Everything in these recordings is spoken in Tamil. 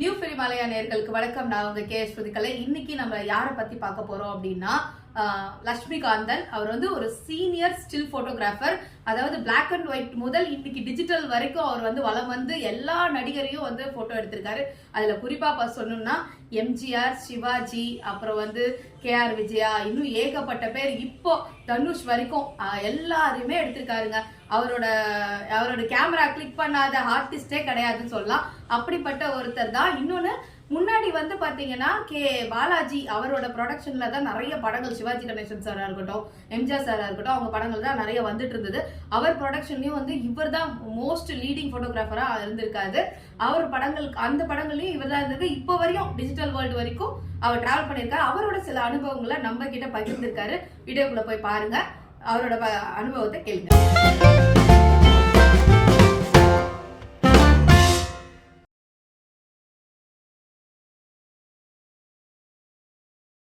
நியூ பெரிமலையா நேர்களுக்கு வணக்கம். நான் உங்க கே ஸ்ருதிகலை. இன்னைக்கு நம்ம யாரை பத்தி பார்க்க போறோம் அப்படின்னா லக்ஷ்மிகாந்தன் லட்சுமிகாந்தன். அவர் வந்து ஒரு சீனியர் ஸ்டில் போட்டோகிராஃபர் அதாவது பிளாக் அண்ட் ஒயிட் முதல் இன்னைக்கு டிஜிட்டல் வரைக்கும் அவர் வந்து வளம் வந்து எல்லா நடிகரையும் வந்து போட்டோ எடுத்திருக்காரு. அதுல குறிப்பா இப்ப சொல்லணும்னா எம்ஜிஆர் சிவாஜி அப்புறம் வந்து கேஆர் விஜயா இன்னும் ஏகப்பட்ட பேர் இப்போ தனுஷ் வரைக்கும் எல்லாருமே எடுத்திருக்காருங்க. அவரோட அவரோட கேமரா கிளிக் பண்ணாத ஆர்டிஸ்டே கிடையாதுன்னு சொல்லலாம். அப்படிப்பட்ட ஒருத்தர் தான். இன்னொன்னு முன்னாடி வந்து பார்த்தீங்கன்னா கே பாலாஜி அவரோட ப்ரொடக்ஷனில் தான் நிறைய படங்கள் சிவாஜி கணேசன் சாராக இருக்கட்டும் எம்ஜிஆர் சாராக இருக்கட்டும் அவங்க படங்கள் தான் நிறைய வந்துட்டு இருந்தது. அவர் ப்ரொடக்ஷன்லேயும் வந்து இவர் தான் மோஸ்ட் லீடிங் ஃபோட்டோகிராஃபராக இருந்திருக்காரு. அவர் படங்கள் அந்த படங்கள்லையும் இவர் தான் இருந்தது இப்போ வரையும் டிஜிட்டல் வேர்ல்டு வரைக்கும் அவர் டிராவல் பண்ணியிருக்காரு. அவரோட சில அனுபவங்களை நம்ம கிட்ட பகிர்ந்திருக்காரு. வீடியோக்குள்ளே போய் பாருங்கள் அவரோட ப- அனுபவத்தை கேளுங்க.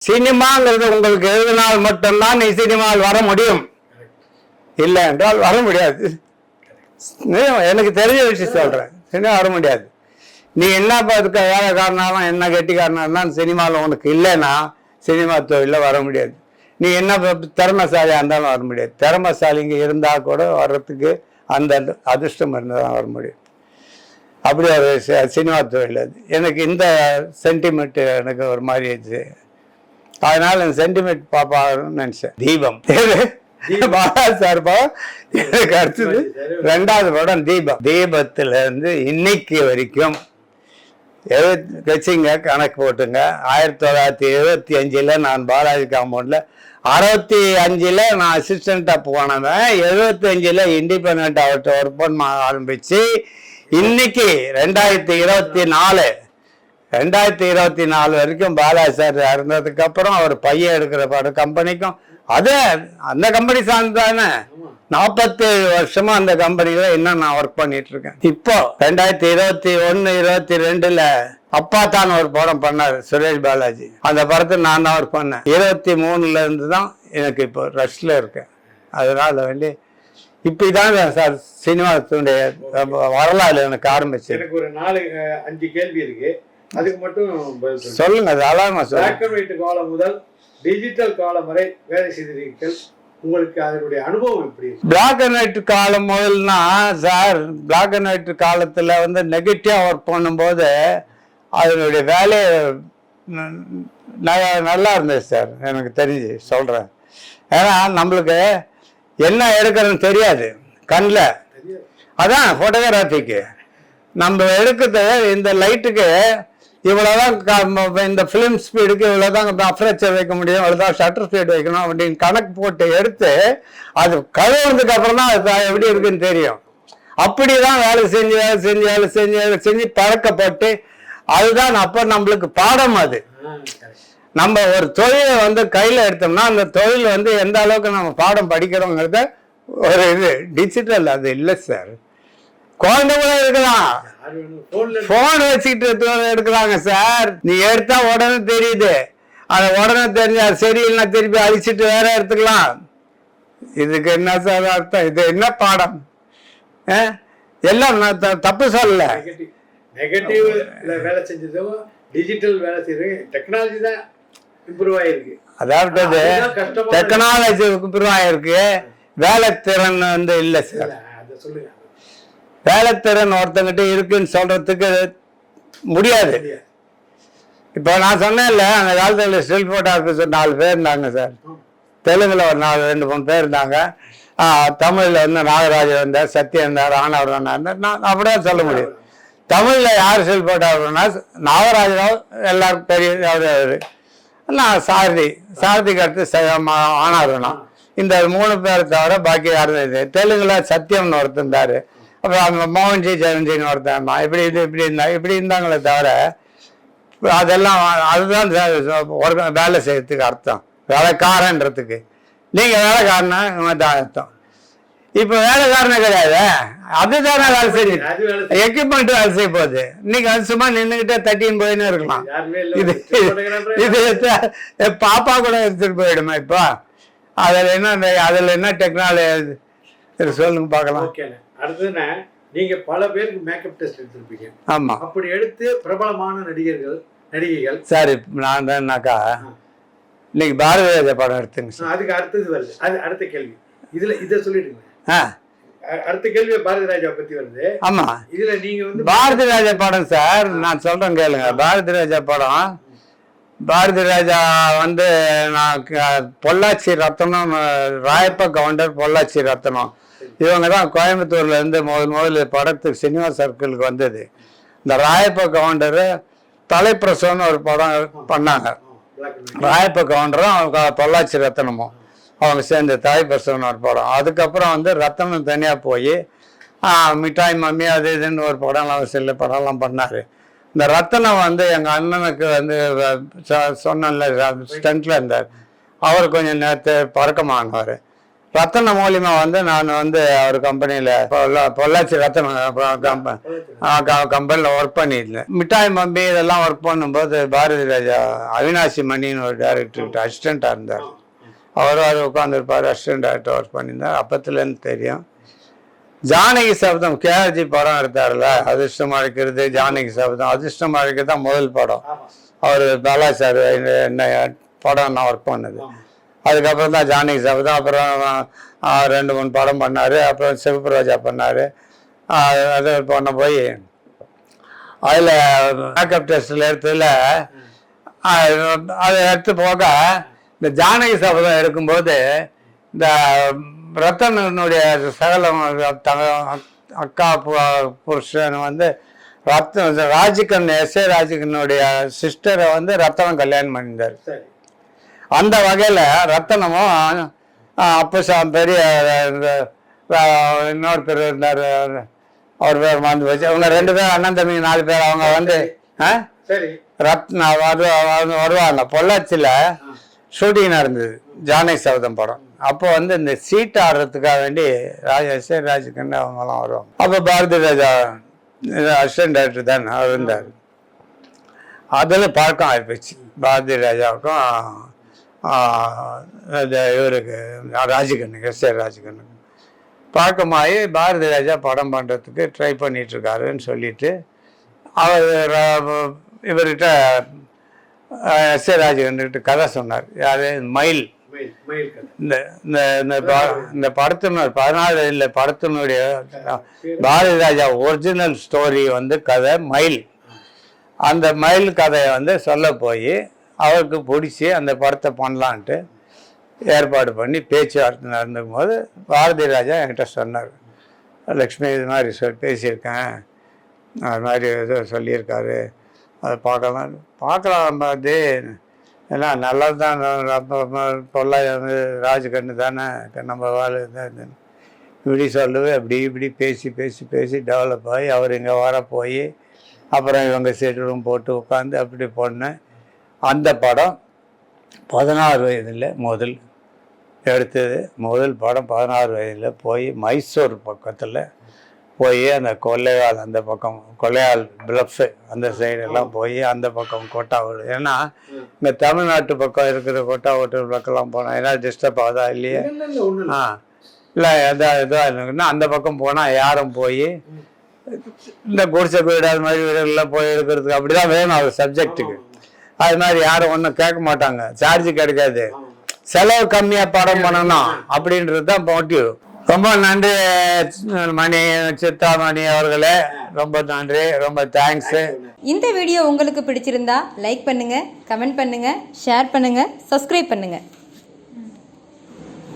சினிமாங்கிறது உங்களுக்கு எழுதினால் மட்டும்தான் நீ சினிமாவில் வர முடியும். இல்லை என்றால் வர முடியாது. எனக்கு தெரிஞ்ச விஷயம் சொல்கிறேன் சினிமா வர முடியாது. நீ என்ன பார்த்துக்க காரணம் என்ன கெட்டிக்காரனாலும் சினிமாவில் உனக்கு இல்லைன்னா சினிமா தொழிலில் வர முடியாது. நீ என்ன ப- திறமைசாலியாக இருந்தாலும் வர முடியாது. திறமைசாலிங்க இருந்தால் கூட வர்றதுக்கு அந்த அதிர்ஷ்டம் இருந்தால் தான் வர முடியும். அப்படி ஒரு சினிமா தொழில் அது. எனக்கு இந்த சென்டிமெண்ட் எனக்கு ஒரு மாதிரி அதனால சென்டிமெண்ட் பாப்பான்னு நினைச்சேன். தீபம். பாலா சார் படம் எனக்கு அடுத்தது ரெண்டாவது படம் தீபம். தீபத்துல இருந்து இன்னைக்கு வரைக்கும் எழுபத்தி வச்சுங்க கணக்கு போட்டுங்க. ஆயிரத்தி தொள்ளாயிரத்தி எழுபத்தி அஞ்சில் நான் பாலாஜி காம்பவுண்டில் அறுபத்தி அஞ்சில் நான் அசிஸ்டண்ட்டாக போனவன் எழுபத்தி அஞ்சில் இண்டிபெண்ட் அவர்கிட்ட ஒர்க் பண்ண ஆரம்பிச்சு இன்னைக்கு ரெண்டாயிரத்தி இருபத்தி நாலு ரெண்டாயிரத்தி இருபத்தி நாலு வரைக்கும் பாலாஜி சார் இறந்ததுக்கு அப்புறம் அவர் பையன் எடுக்கிற படம் கம்பெனிக்கும். அதே அந்த கம்பெனி சார்ந்து தானே நாற்பத்தேழு வருஷமா அந்த கம்பெனில இன்னும் நான் ஒர்க் பண்ணிட்டு இருக்கேன் இப்போ ரெண்டாயிரத்தி இருபத்தி ஒன்னு இருபத்தி ரெண்டுல அப்பா தான் ஒரு படம் பண்ணாரு சுரேஷ் பாலாஜி. அந்த படத்தை நான் தான் ஒர்க் பண்ணேன். இருபத்தி மூணுல இருந்து தான் எனக்கு இப்போ ரஷ்ல இருக்கேன். அதனால வேண்டி இப்படிதான் சார் சினிமாத்துடைய வரலாறு எனக்கு ஆரம்பிச்சு எனக்கு ஒரு நாலு அஞ்சு கேள்வி இருக்கு. அதுக்கு மட்டும் சொல்லுங்க தாராளமா சொல்லுங்க. பிளாக் அண்ட் ஒயிட் காலம் முதல் டிஜிட்டல் காலம் வரை வேலை செய்திருக்கீர்கள். உங்களுக்கு அதனுடைய அனுபவம் எப்படி பிளாக் அண்ட் ஒயிட் காலம் முதல்னா சார் பிளாக் அண்ட் ஒயிட் காலத்தில் வந்து நெகட்டிவாக ஒர்க் பண்ணும்போது அதனுடைய வேலை ந- ந- நல்லா இருந்தது சார் எனக்கு தெரிஞ்சு சொல்கிறேன் ஏன்னா நம்மளுக்கு என்ன எடுக்கிறதுன்னு தெரியாது. கண்ணில். அதான் ஃபோட்டோகிராஃபிக்கு நம்ம எடுக்கிறது இந்த லைட்டுக்கு இவ்வளோதான் இந்த ஃபிலிம் ஸ்பீடுக்கு இவ்வளோதான் அப்ரேச்சர் வைக்க முடியும் இவ்வளோதான் ஷட்டர் ஸ்பீடு வைக்கணும் அப்படின்னு கணக்கு போட்டு எடுத்து அது கழுவுறதுக்கு அப்புறம் தான் அது எப்படி இருக்குன்னு தெரியும். அப்படிதான் வேலை செஞ்சு வேலை செஞ்சு வேலை செஞ்சு வேலை செஞ்சு பழக்கப்பட்டு அதுதான் அப்போ நம்மளுக்கு பாடம் அது. நம்ம ஒரு தொழிலை வந்து கையில் எடுத்தோம்னா அந்த தொழில் வந்து எந்த அளவுக்கு நம்ம பாடம் படிக்கிறோங்கிறத ஒரு இது டிஜிட்டல் அது இல்லை சார் குழந்தை கூட இருக்கலாம் போன் வச்சுக்கிட்டு எடுக்கிறாங்க சார் நீ எடுத்தா உடனே தெரியுது. அதை உடனே தெரிஞ்சு அது சரியில்லைன்னா திருப்பி அழிச்சிட்டு வேற எடுத்துக்கலாம். இதுக்கு என்ன சார் அர்த்தம்? இது என்ன பாடம்? எல்லாம் நான் தப்பு சொல்லல. நெகட்டிவ் வேலை செஞ்சதும் டிஜிட்டல் வேலை செய்யறது டெக்னாலஜி தான் இம்ப்ரூவ் ஆயிருக்கு. அதாவது டெக்னாலஜி இம்ப்ரூவ் ஆயிருக்கு. வேலைத்திறன் வந்து இல்லை சார் சொல்லுங்க. வேலைத்திறன் ஒருத்தங்கிட்ட இருக்குன்னு சொல்றதுக்கு முடியாது. இப்போ நான் சொன்னேன்ல அந்த காலத்தில் ஸ்டில் போட்டோ ஆஃபீஸர் நாலு பேர் இருந்தாங்க சார். தெலுங்குல ஒரு நாலு ரெண்டு மூணு பேர் இருந்தாங்க. தமிழ்ல வந்து நாகராஜன் இருந்தார் சத்யன் இருந்தார் ஆனவர் இருந்தார் நான் அப்படியே சொல்ல முடியும். தமிழ்ல யார் ஸ்டில் போட்டோ நாகராஜராவ் எல்லாருக்கும் பெரிய அவரு. நான் சாரதி சாரதிக்கு அடுத்து ஆனார்னா இந்த மூணு பேரை தவிர பாக்கி யாரும் தெலுங்குல சத்யம்னு ஒருத்தர் இருந்தாரு. அப்புறம் அவங்க மோகன்ஜி ஜெயன்ஜின்னு ஒருத்தர் இருந்தான் இப்படி இது இப்படி இருந்தா இப்படி இருந்தாங்களே தவிர அதெல்லாம் அதுதான் ஒரு வேலை செய்யறதுக்கு அர்த்தம். வேலைக்காரன்றதுக்கு. நீங்க வேலைக்காரனா இவன் தான் அர்த்தம். இப்ப வேலைக்காரனே கிடையாது. அதுதானே வேலை செய்யுது. எக்யூப்மெண்ட் வேலை செய்ய போகுது. இன்னைக்கு அது சும்மா நின்றுகிட்டே தட்டின்னு போயின்னு இருக்கலாம். இது இது பாப்பா கூட எடுத்துட்டு போயிடுமா இப்போ? அதில் என்ன அதில் என்ன டெக்னாலஜி சொல்லுங்க பார்க்கலாம். ஓகேண்ணே அடுத்ததுண்ணே நீங்க பல பேருக்கு மேக்கப் டெஸ்ட் எடுத்திருப்பீங்க. ஆமாம் அப்படி எடுத்து பிரபலமான நடிகர்கள் நடிகைகள். சார் நான் தான்னாக்கா இன்னைக்கு பாரதி ராஜா படம் எடுத்துங்க அதுக்கு அடுத்தது வருது. அது அடுத்த கேள்வி. இதுல இதை சொல்லிடுங்க. அடுத்த கேள்வி பாரதி ராஜா பத்தி வருது. ஆமாம் இதுல நீங்க வந்து பாரதி ராஜா படம் சார் நான் சொல்றேன் கேளுங்க. பாரதி ராஜா படம். பாரதி ராஜா வந்து நான் பொள்ளாச்சி ரத்தனம் ராயப்ப கவுண்டர் பொள்ளாச்சி ரத்தனம். இவங்க தான் கோயம்புத்தூர்லேருந்து முதல் முதல் முதல்ல படத்துக்கு சினிமா சர்க்கிளுக்கு வந்தது. இந்த ராயப்ப கவுண்டரு தலைப்பிரசவம்னு ஒரு படம் பண்ணாங்க. ராயப்ப கவுண்டரும் அவங்க பொள்ளாச்சி ரத்தனமும் அவங்க சேர்ந்து தலைப்பிரசம்னு ஒரு படம். அதுக்கப்புறம் வந்து ரத்தனம் தனியாக போய் மிட்டாய் மம்மி அது இதுன்னு ஒரு படம்லாம் சில படம்லாம் பண்ணார். இந்த ரத்தனம் வந்து எங்கள் அண்ணனுக்கு வந்து சொன்னல ஸ்டண்ட்டில் இருந்தார். அவர் கொஞ்சம் நேரத்தை பறக்கமானவர் ரத்தன மூலியமா வந்து நான் வந்து அவர் கம்பெனியில் பொள்ளாச்சி ரத்தனம் கம்பெனியில் ஒர்க் பண்ணியிருந்தேன். மிட்டாய் மம்பி இதெல்லாம் ஒர்க் பண்ணும்போது பாரதி ராஜா அவினாசி மணின்னு ஒரு டேரக்டர்கிட்ட அசிஸ்டண்ட்டாக இருந்தார். அவரும் அவர் உட்காந்துருப்பார் அசிஸ்டன்ட் டேரக்டர் ஒர்க் பண்ணியிருந்தார். அப்பத்துலேருந்து தெரியும். ஜானகி சபதம் கேஆர்ஜி படம் எடுத்தார்ல அதிர்ஷ்டம் அழைக்கிறது ஜானகி சபதம். அதிர்ஷ்டம் அழைக்கிறது தான் முதல் படம். அவர் பாலா சார் என்ன படம் நான் ஒர்க் பண்ணது. அதுக்கப்புறம் தான் ஜானகி சபதம் அப்புறம் ரெண்டு மூணு படம் பண்ணார். அப்புறம் சிவப்பு ரோஜா பண்ணார். அது பண்ண போய் அதில் மேக்கப் டெஸ்ட்டில் எடுத்ததில் அதை எடுத்து போக இந்த ஜானகி சபதம் எடுக்கும்போது இந்த ரத்தனுடைய சகலம் அக்கா புருஷன் வந்து ரத்தன் ராஜிகன் எஸ் ஏ ராஜிகனுடைய சிஸ்டரை வந்து ரத்தனம் கல்யாணம் பண்ணியிருந்தார். சரி. அந்த வகையில் ரத்தனமும் அப்போ பெரிய இந்த, அஹ், இன்னொரு பேர் இருந்தார் அவர் பேர் மறந்து போச்சு. அவங்க ரெண்டு பேரும் அண்ணன் தம்பி நாலு பேர் அவங்க வந்து ரத்னா வரு- வருவாங்க. பொள்ளாச்சியில் ஷூட்டிங் நடந்தது ஜானகி சபதம் படம். அப்போ வந்து இந்த சீட் ஆடுறதுக்காக வேண்டி ராஜா எஸ் ஏ ராஜுக்கண்டு அவங்கெல்லாம் வருவாங்க. அப்போ பாரதி ராஜா அசிஸ்டன்ட் டைரக்டர் தான் அவர் இருந்தார். அதில் பழக்கம் ஆகிப்போச்சு பாரதி ராஜாவுக்கும் இவருக்கு ராஜகண்ணுக்கு எஸ் ஏ ராஜகண்ணுக்கு. பழக்கமாகி பாரதி ராஜா படம் பண்ணுறதுக்கு ட்ரை பண்ணிகிட்ருக்காருன்னு சொல்லிட்டு அவர் இவர்கிட்ட எஸ் ஏ ராஜகண்ணுக்கிட்ட கதை சொன்னார். யார்? மயில். இந்த இந்த இந்த ப- இந்த படத்தினுடைய பதினாலு இல்லை படத்தினுடைய பாரதி ராஜா ஒரிஜினல் ஸ்டோரி வந்து கதை மயில். அந்த மயில் கதையை வந்து சொல்ல போய் அவருக்கு பிடிச்சி அந்த படத்தை பண்ணலான்ட்டு ஏற்பாடு பண்ணி பேச்சுவார்த்தை நடந்துக்கும் போது பாரதி ராஜா என்கிட்ட சொன்னார் லக்ஷ்மி இது மாதிரி சொல் பேசியிருக்கேன். அது மாதிரி ஏதோ சொல்லியிருக்காரு. அதை பார்க்கலாம். பார்க்கலாம் பார்த்து ஏன்னா நல்லது தான். பொல்லா ராஜ்கண்ணு தானே. நம்ம வாழ் இப்படி சொல்லுவேன் அப்படி இப்படி பேசி பேசி பேசி டெவலப் ஆகி அவர் இங்கே வர போய் அப்புறம் இவங்க செட் ரூம் போட்டு உட்காந்து அப்படி போனேன் அந்த படம் பதினாறு வயதில் முதல் எடுத்தது. முதல் படம் பதினாறு வயதில் போய் மைசூர் பக்கத்தில் போய் அந்த கொள்ளையால் அந்த பக்கம் கொள்ளையால் பிளஃப் அந்த சைடெல்லாம் போய் அந்த பக்கம் கொட்டா வீடு ஏன்னா இந்த தமிழ்நாட்டு பக்கம் இருக்கிற கொட்டா வீட்டு பக்கம்லாம் போனால் ஏன்னா டிஸ்டர்ப் ஆகுதா இல்லையா. ஆ. இல்லை எதா இதாக இருக்குன்னா அந்த பக்கம் போனால் யாரும் போய் இந்த குடிசை வீடு அது மாதிரி வீடுகளில் போய் எடுக்கிறதுக்கு அப்படி தான் வேணும் அது சப்ஜெக்ட்டுக்கு அது மாதிரி யாரும் ஒன்றும் கேட்க மாட்டாங்க. சார்ஜ் கிடைக்காது. செலவு கம்மியாக படம் பண்ணணும் அப்படின்றது தான் மோட்டிவ் ரொம்ப நன்றி மணி சித்தா மணி அவர்களே. ரொம்ப நன்றி ரொம்ப தேங்க்ஸ் இந்த வீடியோ உங்களுக்கு பிடிச்சிருந்தா லைக் பண்ணுங்க கமெண்ட் பண்ணுங்க ஷேர் பண்ணுங்க சப்ஸ்கிரைப் பண்ணுங்க.